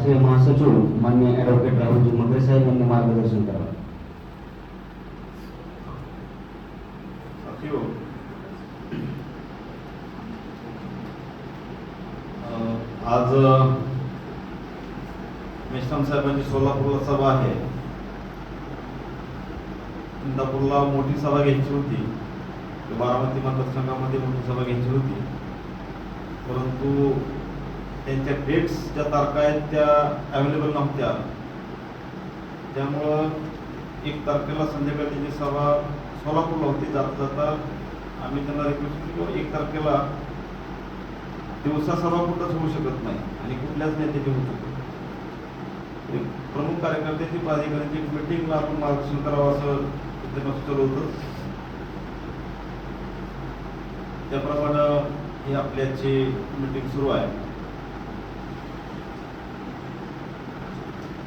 राष्ट्रीय महासचिव मान्य ॲडव्होकेट राहुलजी मगरे साहेब यांनी मार्गदर्शन करावं. अं, आज मेश्राम साहेबांची सोलापूरला सभा आहे. इंदापूरला मोठी सभा घ्यायची होती. बारामती मतदारसंघामध्ये मोठी सभा घ्यायची होती. परंतु त्यांच्या डेट्स ज्या तारखा आहेत त्या अवेलेबल नव्हत्या. त्यामुळं एक तारखेला संध्याकाळी त्यांची सभा सोलापूरला होती जाता जाता आम्ही त्यांना रिक्वेस्ट केली. एक तारखेला दिवसा सभा कुठंच होऊ शकत नाही आणि कुठल्याच नेत्याची होऊ शकत नाही. एक प्रमुख कार्यकर्त्याची प्राधिकरणाची एक मिटिंगला आपण मार्गदर्शन करावं असं त्यांना सुचवलं होतं. त्याप्रमाणे ही आपल्याची मिटिंग सुरू आहे.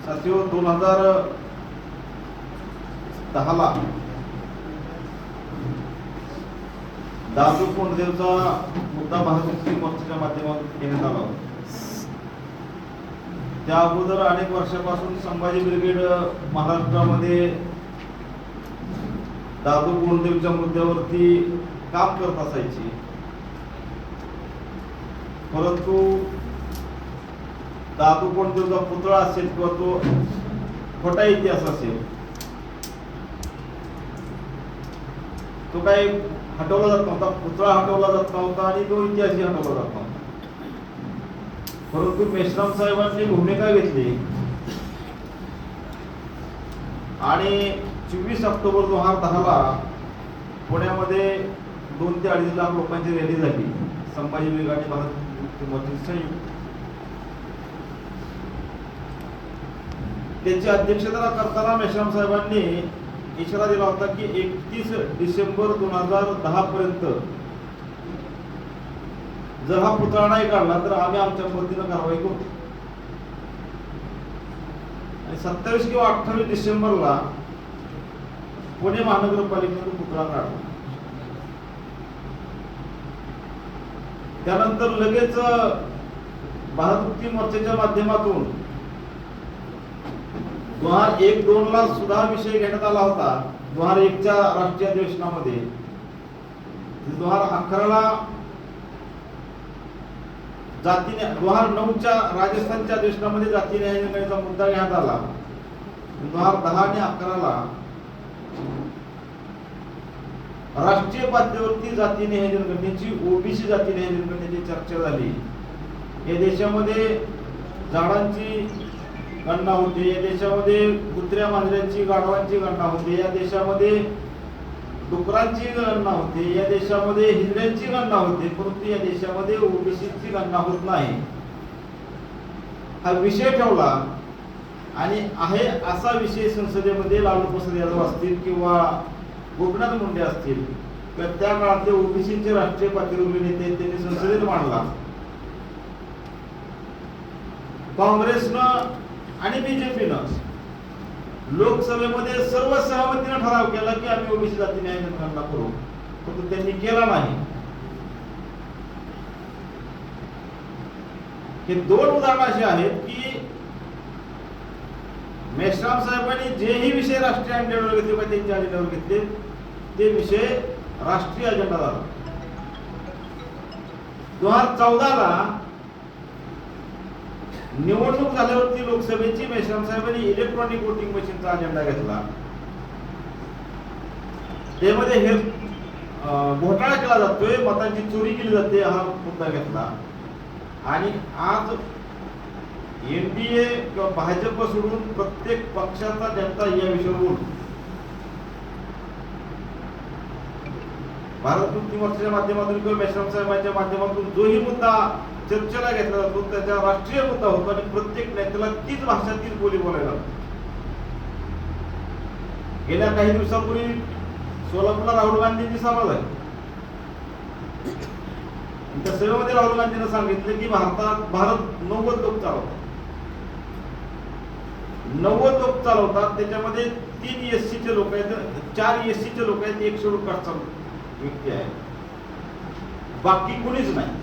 साथियो दोन हजार दहाला दादू कोंडदेवचा मुद्दा महाराष्ट्र मोर्चाच्या माध्यमातून घेण्यात आला होता. त्या अगोदर अनेक वर्षापासून संभाजी ब्रिगेड महाराष्ट्रामध्ये दादू कोंडदेवच्या मुद्द्यावरती काम करत असायची. परंतु दादू कोंडदेवचा पुतळा असेल किंवा तो खोटा इतिहास असेल तो काही हटवला जात नव्हता पुतळा हटवला जात नव्हता आणि तो इतिहासही हटवला जात नव्हता. परंतु मेश्राम साहेबांनी भूमिका घेतली. आणि चोवीस ऑक्टोबर दोन हजार दहाला पुण्यामध्ये दोन ते अडीच लाख लोकांची रॅली झाली. संभाजी ब्रिगेड आणि भारत मुक्ती मोर्चाची संयुक्त त्याची अध्यक्षता करताना मेश्राम साहेबांनी इशारा दिला होता की एकतीस डिसेंबर दोन हजार दहा पर्यंत जर हा पुतळा नाही काढला तर आम्ही आमच्या पद्धतीनं कारवाई करू. आणि सत्तावीस किंवा अठ्ठावीस डिसेंबरला पुणे महानगरपालिकेनं पुतळा काढला. त्यानंतर लगेच भारत मुक्ती मोर्चाच्या माध्यमातून दोन एक दोन ला सुद्धा विषय घेण्यात आला होता. दोन हजार एकच्या राष्ट्रीय अधिवेशनामध्ये. दोन अकराला जातीने दोन नऊच्या राजस्थानच्या अधिवेशनामध्ये जाती न्याय निर्णयाचा मुद्दा घेण्यात आला. दोन दहा आणि अकराला राष्ट्रीय पातळीवरती जाती न्याय जनगणनेची ओबीसी जाती न्याय जनगणनेची चर्चा झाली. या देशामध्ये झाडांची गणना होते या देशामध्ये कुत्र्या मांजऱ्यांची गाढवांची गणना होते या देशामध्ये डुकरांची गणना होते या देशामध्ये हिजड्यांची गणना होते परंतु या देशामध्ये ओबीसीची गणना होत नाही. हा विषय ठेवला. आणि आहे असा विषय संसदेमध्ये लालू प्रसाद यादव असतील किंवा गोपीनाथ मुंडे असतील तर त्या काळातले ओबीसीचे राष्ट्रीय पातळीवरील नेते त्यांनी संसदेत मांडला. काँग्रेसनं आणि बीजेपीनं लोकसभेमध्ये सर्व सहमतीनं ठराव केला की आम्ही ओबीसी जाती न्याय जनगणना करू. फक्त त्यांनी केला नाही. हे दोन उदाहरणं अशी आहेत की मेश्राम साहेबांनी जेही विषय राष्ट्रीय अजेंड्यावर घेतले किंवा त्यांच्या अजेंड्यावर घेतले ते विषय राष्ट्रीय अजेंडा झाला दोन हजार चौदाला निवडणूक झाल्यावरती लोकसभेची मेश्राम साहेबांनी इलेक्ट्रॉनिक वोटिंग मशीनचा अजेंडा घेतला. त्यामध्ये हे घोटाळा केला जातोय मतांची चोरी केली जाते हा मुद्दा घेतला. आणि आज एनडीए किंवा भाजप सोडून प्रत्येक पक्षाचा जनता या विषयावर बोलतो. भारत मुक्ती मोर्चाच्या माध्यमातून किंवा मेश्राम साहेबांच्या माध्यमातून जोही मुद्दा चर्चेला घेतला जातो त्याचा राष्ट्रीय मुद्दा होतो आणि प्रत्येक नेत्याला तीच भाषा तीच बोली बोलायला गेल्या काही दिवसापूर्वी सोलापूरला राहुल गांधींची सभा झाली. त्या सभेमध्ये राहुल गांधींना सांगितलं की भारतात भारत नव्वद लोक चालवतात. नव्वद लोक चालवतात त्याच्यामध्ये तीन एस चे लोक आहेत चार एस चे लोक आहेत एक शेड्यूल व्यक्ती आहे बाकी कोणीच नाही.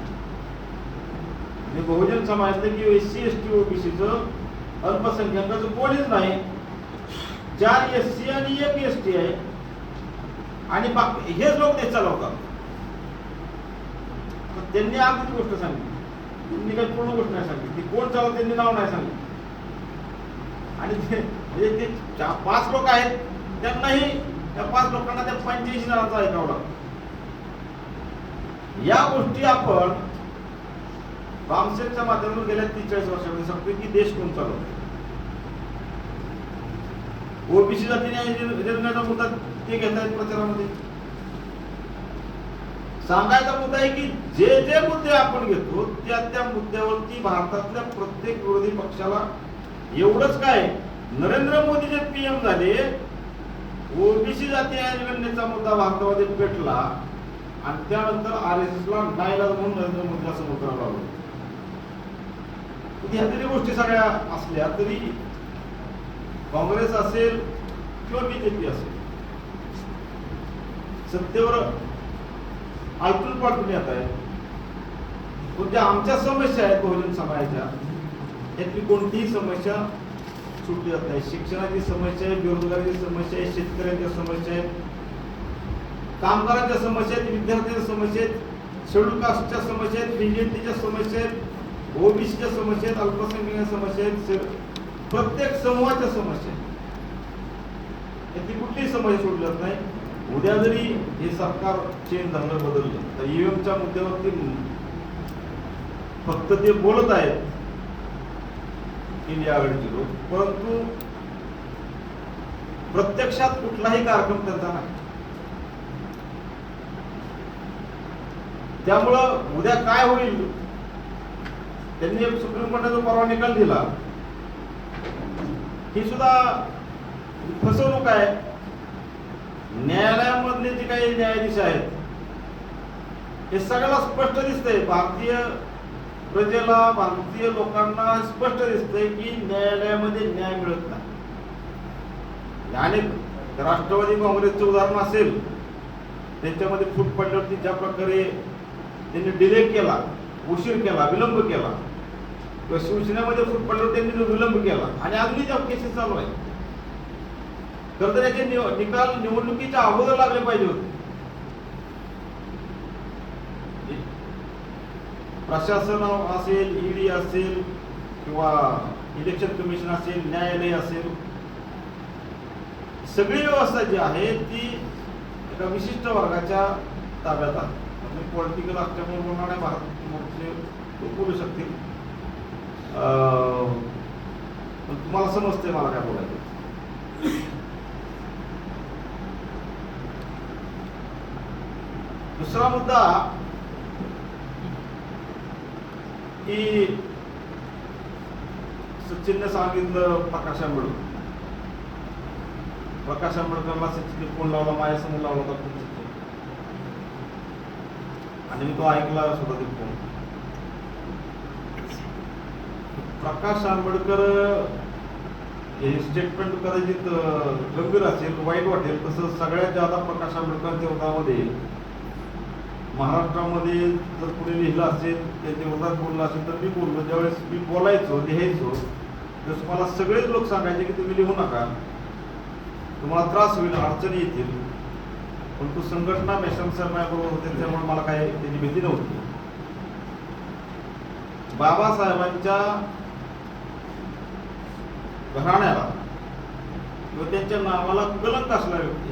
म्हणजे बहुजन समाजातलं की एस सी एस टी ओबीसीचं अल्पसंख्याकाचं कोणीच नाही. चार एस सी आणि एक एस टी आहे. आणि बाकी हेच लोक देश चालवतात तर त्यांनी अगदीच गोष्ट सांगितली. त्यांनी काही पूर्ण गोष्ट नाही सांगितली. ती कोण चालवत त्यांनी नाव नाही सांगितलं. आणि ते ते पाच लोक आहेत त्यांनाही त्या पाच लोकांना त्या पंच्याऐंशी जणांचा ऐकावं लागतं. या गोष्टी आपण बामसेटच्या माध्यमातून गेल्या त्रेचाळीस वर्षामध्ये सांगतोय की देश कोण चालवतो? ओबीसी जातीने मुद्दा ते घेत आहेत प्रचारामध्ये. सांगायचा मुद्दा आहे की जे जे मुद्दे आपण घेतो त्या त्या मुद्द्यावरती भारतातल्या प्रत्येक विरोधी पक्षाला एवढंच काय नरेंद्र मोदी जे पीएम झाले ओबीसी जाती जनगणनेचा मुद्दा भारतामध्ये पेटला आणि त्यानंतर आर एस एस ला नाईलाज म्हणून नरेंद्र मोदीला समोर लावलं. ह्या जरी गोष्टी सगळ्या असल्या तरी काँग्रेस असेल किंवा बीजेपी असेल. सत्तेवर आलतून पाठवून येत आहे. पण ज्या आमच्या समस्या आहेत बहुजन समाजाच्या यातली कोणतीही समस्या सुटली जात नाही. शिक्षणाची समस्या आहे बेरोजगारीची समस्या आहे शेतकऱ्यांच्या समस्या आहेत कामगारांच्या समस्या आहेत विद्यार्थ्यांच्या समस्या आहेत शेड्यूल कास्टच्या समस्या आहेत बीजेपीच्या समस्या आहेत ओबीसीच्या समस्या आहेत समस्येत समस्या आहेत प्रत्येक समूहाच्या समस्या याची कुठलीही समस्या सोडली नाही. उद्या जरी हे सरकार चेंज झालं बदललं तर ईव्हीएमच्या मुद्द्यावरती फक्त ते बोलत आहेत. इंडिया आघाडीचे लोक. परंतु प्रत्यक्षात कुठलाही कार्यक्रम त्यांचा नाही. त्यामुळं उद्या काय होईल? त्यांनी सुप्रीम कोर्टाचा परवा निकाल दिला. ही सुद्धा फसवणूक आहे. न्यायालयामधले जे काही न्यायाधीश आहेत हे सगळ्याला स्पष्ट दिसतंय. भारतीय प्रजेला भारतीय लोकांना स्पष्ट दिसतंय की न्यायालयामध्ये न्याय मिळत नाही. अनेक राष्ट्रवादी काँग्रेसचे उदाहरण असेल त्याच्यामध्ये फूट पडल्यावरती ज्या प्रकारे त्यांनी डिले केला उशीर केला विलंब केला सूचनेमध्ये फूट पडल्यावर त्यांनी विलंब केला. आणि अजूनही त्या केसेस चालू आहे खरं तर याचे निव- निकाल निवडणुकीच्या अगोदर लागले पाहिजे होते. प्रशासन असेल ईडी असेल किंवा इलेक्शन कमिशन असेल न्यायालय असेल सगळी व्यवस्था जी आहे ती एका विशिष्ट वर्गाच्या ताब्यात आहे. म्हणजे पॉलिटिकल असल्यामुळे होणार नाही भारत मोर्चे बोलू शकतील. तुम्हाला समजते मला काय बोलायचं. दुसरा मुद्दा की सचिनने सांगितलं प्रकाश आंबेडकर. प्रकाश आंबेडकरला सचिनने फोन लावला माझ्यासमोर लावला होता फोन सचिन. आणि मी तो ऐकला सुद्धा ते फोन प्रकाश आंबेडकर हे स्टेटमेंट कदाचित गंभीर असेल वाईट वाटेल तसं सगळ्यात जादा प्रकाश आंबेडकरांच्या विरोधामध्ये महाराष्ट्रामध्ये जर कुणी लिहिलं असेल त्याच्या विरोधात बोललं असेल तर मी बोललो. ज्यावेळेस मी बोलायचो लिहायचो जसं मला सगळेच लोक सांगायचे की तुम्ही लिहू नका. तुम्हाला त्रास होईल अडचणी येतील. पण तो संघटना मेशन सर होते त्यामुळे मला काय त्याची भीती नव्हती. बाबासाहेबांच्या घराण्याला. व त्यांच्या नावाला कलंक असणारी व्यक्ती.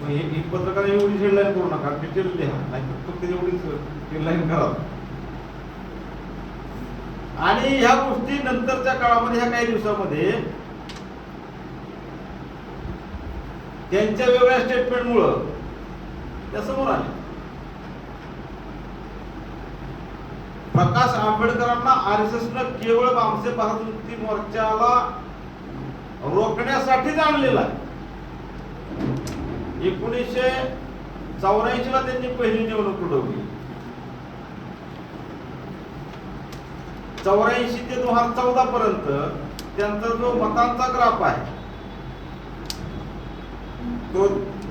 मग हे ही पत्रकार एवढी हेडलाईन करू नका डिटेल लिहा नाही फक्त एवढीच हेडलाईन करा. आणि ह्या गोष्टी नंतरच्या काळामध्ये ह्या काही दिवसामध्ये त्यांच्या वेगळ्या स्टेटमेंटमुळं त्या समोर आल्या. प्रकाश आंबेडकरांना आर एस एस न केवळ बामसे भारत मुक्ती मोर्चाला रोखण्यासाठीच आणलेला आहे. एकोणीसशे चौऱ्याऐंशी ला त्यांनी पहिली निवडणूक उडवली. चौऱ्याऐंशी ते दोन हजार चौदा पर्यंत त्यांचा जो मतांचा ग्राफ आहे तो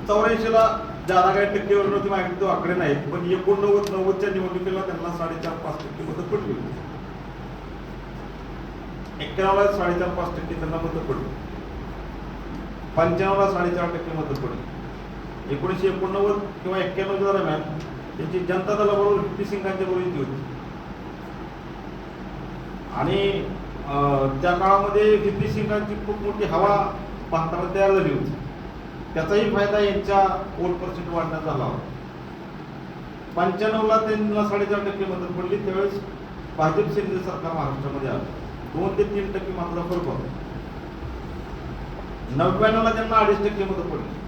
चौऱ्याऐंशी ला ज्यादा काही टक्केवर नव्हती माहिती तो आकडे नाही. पण एकोणनव्वद नव्वदच्या निवडणुकीला त्यांना साडेचार पाच टक्के मतं पडली होती. एक्क्याण्णवला साडेचार पाच टक्के त्यांना मतं पडली. पंच्याण्णवला साडेचार टक्के मतं पडली. एकोणीसशे एकोणनव्वद किंवा एक्क्याण्णवच्या दरम्यान त्यांची जनता दलाबरोबर व्ही सिंगांच्या बरोबर युती होती. आणि त्या काळामध्ये व्ही सिंगांची खूप मोठी हवा भारतामध्ये तयार झाली होती. त्याचाही फायदा यांच्या वोट पर्सेंट वाढण्यात झाला होता. पंच्याण्णवला त्यांना साडेचार टक्के मदत पडली. त्यावेळेस भाजप सेनेचं सरकार महाराष्ट्रामध्ये आलं. दोन ते तीन टक्के मात्र फरक होता. नव्याण्णवला त्यांना अडीच टक्के मदत पडली.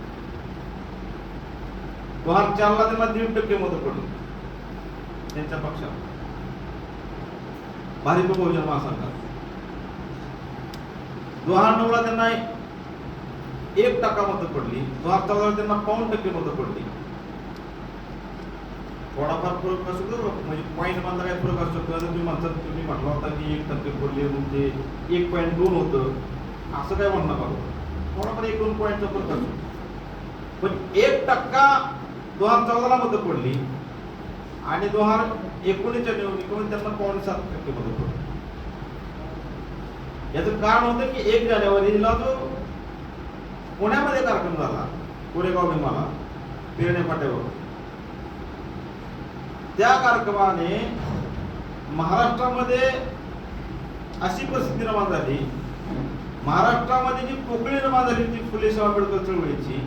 दोन हजार चारला त्यांना दीड टक्के मदत पडली. त्यांच्या पक्षाला. भारिप बहुजन महासंघात. दोन हजार नऊला त्यांना एक टक्का मतं पडली. दोन चौदाला त्यांना पाऊन टक्के मतं पडली. थोडाफार फरक असू शकतो म्हणजे पॉईंट मधला काय फरक असू शकतो. तुम्ही म्हणतात तुम्ही म्हटला होता की एक टक्के पडले म्हणजे एक पॉईंट दोन होतं. असं काय म्हणणं नका थोडाफार एक दोन पॉईंटचा फरक असतो पण एक टक्का दोन हजार चौदाला मतं पडली. आणि दोन हजार एकोणीसच्या निवडणुकीमध्ये त्यांना पावणे सात टक्के मदत पडली. याचं कारण होतं की एक जानेवारीला जो पुण्यामध्ये कार्यक्रम झाला. कोरेगाव भीमाला पेरणे पाट्यावर त्या कार्यक्रमाने महाराष्ट्रामध्ये अशी परिस्थिती निर्माण झाली. महाराष्ट्रामध्ये जी पोकळी निर्माण झाली ती फुले शाह आंबेडकर चळवळीची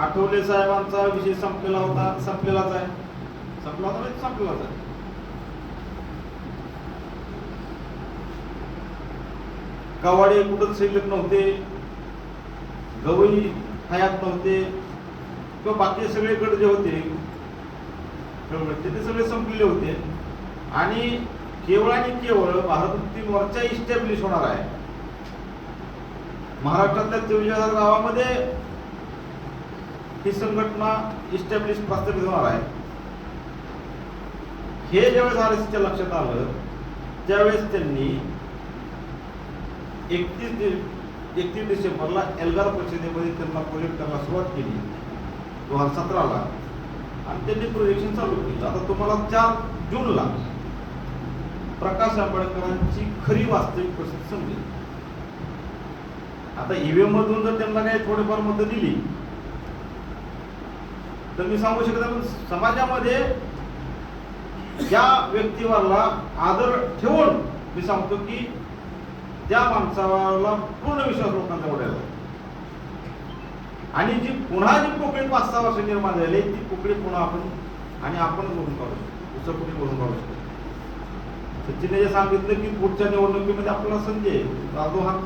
आठवले साहेबांचा विषय संपलेला होता संपलेलाच आहे. संपला होता म्हणजे संपलेलाच आहे. कवाडे कुठं शिल्लक नव्हते. गवई हयात नव्हते. किंवा बाकी सगळे गड जे होते ते सगळे संपलेले होते. आणि केवळ आणि केवळ भारतातील मोर्चा इस्टॅब्लिश होणार आहे. महाराष्ट्रातल्या चोवीस हजार गावामध्ये ही संघटना इस्टॅब्लिश प्रस्थापित होणार आहे. हे ज्यावेळेस आर एस लक्षात आलं त्यावेळेस त्यांनी एकतीस एकतीस डिसेंबरला एल्गार परिषदेमध्ये त्यांना प्रोजेक्ट करायला सुरुवात केली. दोन हजार सतराला. आणि त्यांनी प्रोजेक्शन चालू केलं. आता तुम्हाला चार जूनला प्रकाश आंबेडकरांची खरी वास्तविक परिस्थिती समजेल. आता ईव्हीएम मधून जर त्यांना काही थोडीफार मतं दिली तर मी सांगू शकत पण समाजामध्ये ज्या व्यक्तीवरला आदर ठेवून मी सांगतो की त्या माणसाला पूर्ण विश्वास लोकांचा उडायला आणि जी पुन्हा जी पोकळी पाच सहा वर्ष निर्माण झाली ती पोकळी पुन्हा आपण आणि आपणच भरून काढू शकतो. दुसरं कुठे भरून काढू शकतो सचिनने जे सांगितलं की पुढच्या निवडणुकीमध्ये आपला संजय जाधव हा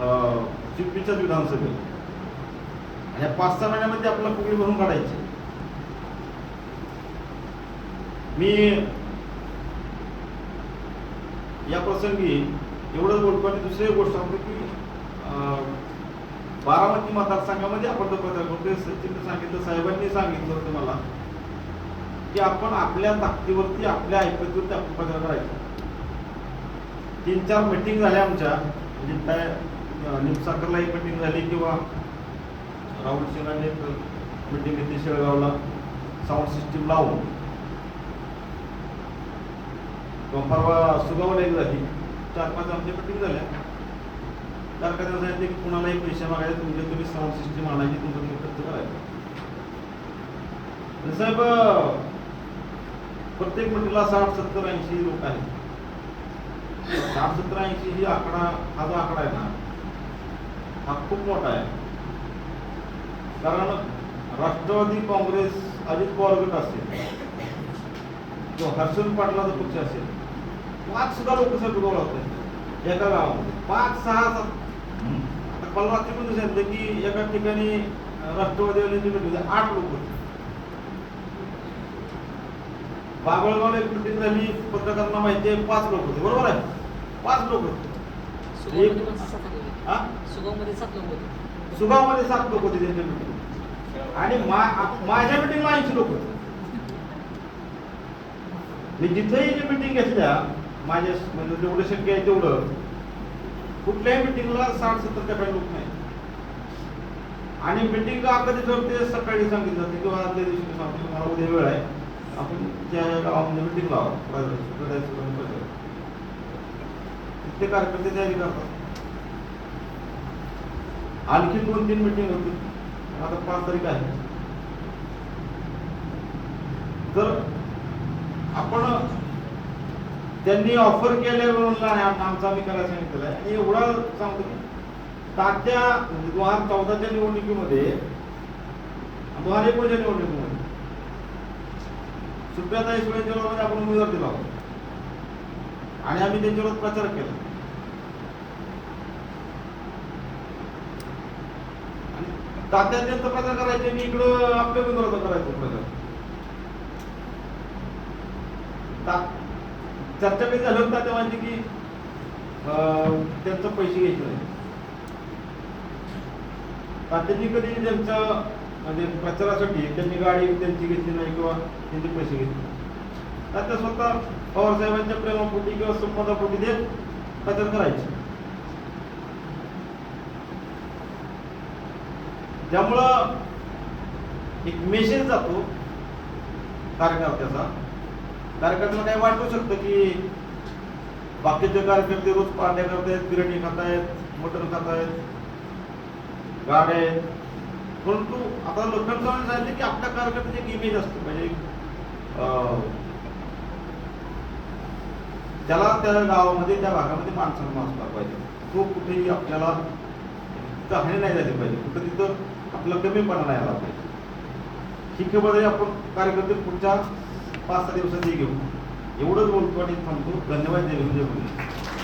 अं, विधानसभेत. आणि पाच सहा महिन्यामध्ये आपला पोकळी भरून काढायची. मी या प्रसंगी एवढंच बोलतो आणि दुसरी गोष्ट सांगतो की बारामती मतदारसंघामध्ये आपण तो पत्रकार करतोय सचिन सांगितलं साहेबांनी सांगितलं होतं मला की आपण आपल्या ताकदीवरती आपल्या ऐपतीवरती आपण प्रचार करायचा. तीन चार मिटिंग झाल्या आमच्या. म्हणजे काय निमसाकरला एक मिटिंग झाली किंवा राहुल सिंगाने एक मिटिंग घेतली शेळगावला. साऊंड सिस्टीम लावून. किंवा परवा सुगावला एक झाली. चार पाच आमच्या मिटिंग झाल्या. चार काय सांगितले की कुणालाही पैसे मागायचे तुमचे तुम्ही साऊंड सिस्टीम आणायची तुमचं तुम्ही खर्च करायचा. साहेब प्रत्येक मिटिंगला साठ सत्तर ऐंशी लोक आहेत. साठ सत्तर ऐंशी ही आकडा हा जो आकडा आहे ना हा खूप मोठा आहे. कारण राष्ट्रवादी काँग्रेस अजित पवार गट असेल किंवा हर्षल पाटलाचा पक्ष असेल पाच सुद्धा लोक साहेब गोळा होते एका गावामध्ये. पाच सहा सात. आता मला रात्री पण सांगितलं की एका ठिकाणी राष्ट्रवादी मध्ये आठ लोक होते बाबळगावला एक मिटिंग झाली पत्रकारांना माहिती आहे पाच लोक होते. बरोबर आहे? पाच लोक होते. सुगावमध्ये सात लोक होते. हा? सुगावमध्ये सात लोक होते. त्यांच्या मिटिंग आणि माझ्या मिटिंगला ऐंशी लोक होते. मी जिथेही जी मिटिंग घेतल्या माझ्या म्हणजे जेवढं शक्य आहे तेवढं. कुठल्याही मिटिंगला साठ सत्तर टक्के लोक नाही. आणि मिटिंग कधी ठरते सकाळी सांगितलं जाते किंवा आदल्या दिवशी सांगतो मला उद्या वेळ आहे. आपण त्या गावामध्ये मिटिंग लावा ते कार्यकर्ते तयारी करतात. आणखी दोन तीन मिटिंग होती आता पाच तारीख आहे. तर आपण त्यांनी ऑफर केल्यावर आमचा आम्ही करायला सांगितलेलं आहे आणि सांगतो की तात्या म्हणजे दोन हजार चौदाच्या निवडणुकीमध्ये दोन हजार एकोणीसच्या निवडणुकीमध्ये सुप्रियाताई सुळेंच्या आपण उमेदवार दिला होता. आणि आम्ही त्यांच्यावर प्रचार केला. आणि तात्या त्यांचा प्रचार करायचे आणि इकडं आपल्या उमेदवाराचा करायचा प्रचार. चर्चा मी झाली होता तेव्हा म्हणजे की त्यांचं पैसे घ्यायचे नाही तात्यांनी कधी त्यांच्या म्हणजे प्रचारासाठी त्यांनी गाडी त्यांची घेतली नाही किंवा त्यांचे पैसे घेतले नाही. तात्या स्वतः पवारसाहेबांच्या प्रेमापोटी किंवा संपदापोटी ते प्रचार करायचे त्यामुळं एक मेसेज जातो कार्यकर्त्याचा कार्यकर्त्याला काही वाटू शकतं की बाकीचे कार्यकर्ते रोज पार्ट्या करतायत बिर्याणी खातायत मटण खातायत गाड्या परंतु आता लोकांचं सांगितलं की आपल्या कार्यकर्त्याची एक इमेज असते. म्हणजे अं, त्याला त्या गावामध्ये त्या भागामध्ये माणसांना असला पाहिजे. तो कुठेही आपल्याला हानी नाही झाली पाहिजे. कुठं तिथं आपलं कमीपणा नाही आला पाहिजे. ही खबरदारी आपण कार्यकर्ते पुढच्या पाच सहा दिवसात हे घेऊ एवढंच बोलतो आणि थांबतो. धन्यवाद देवेंद्र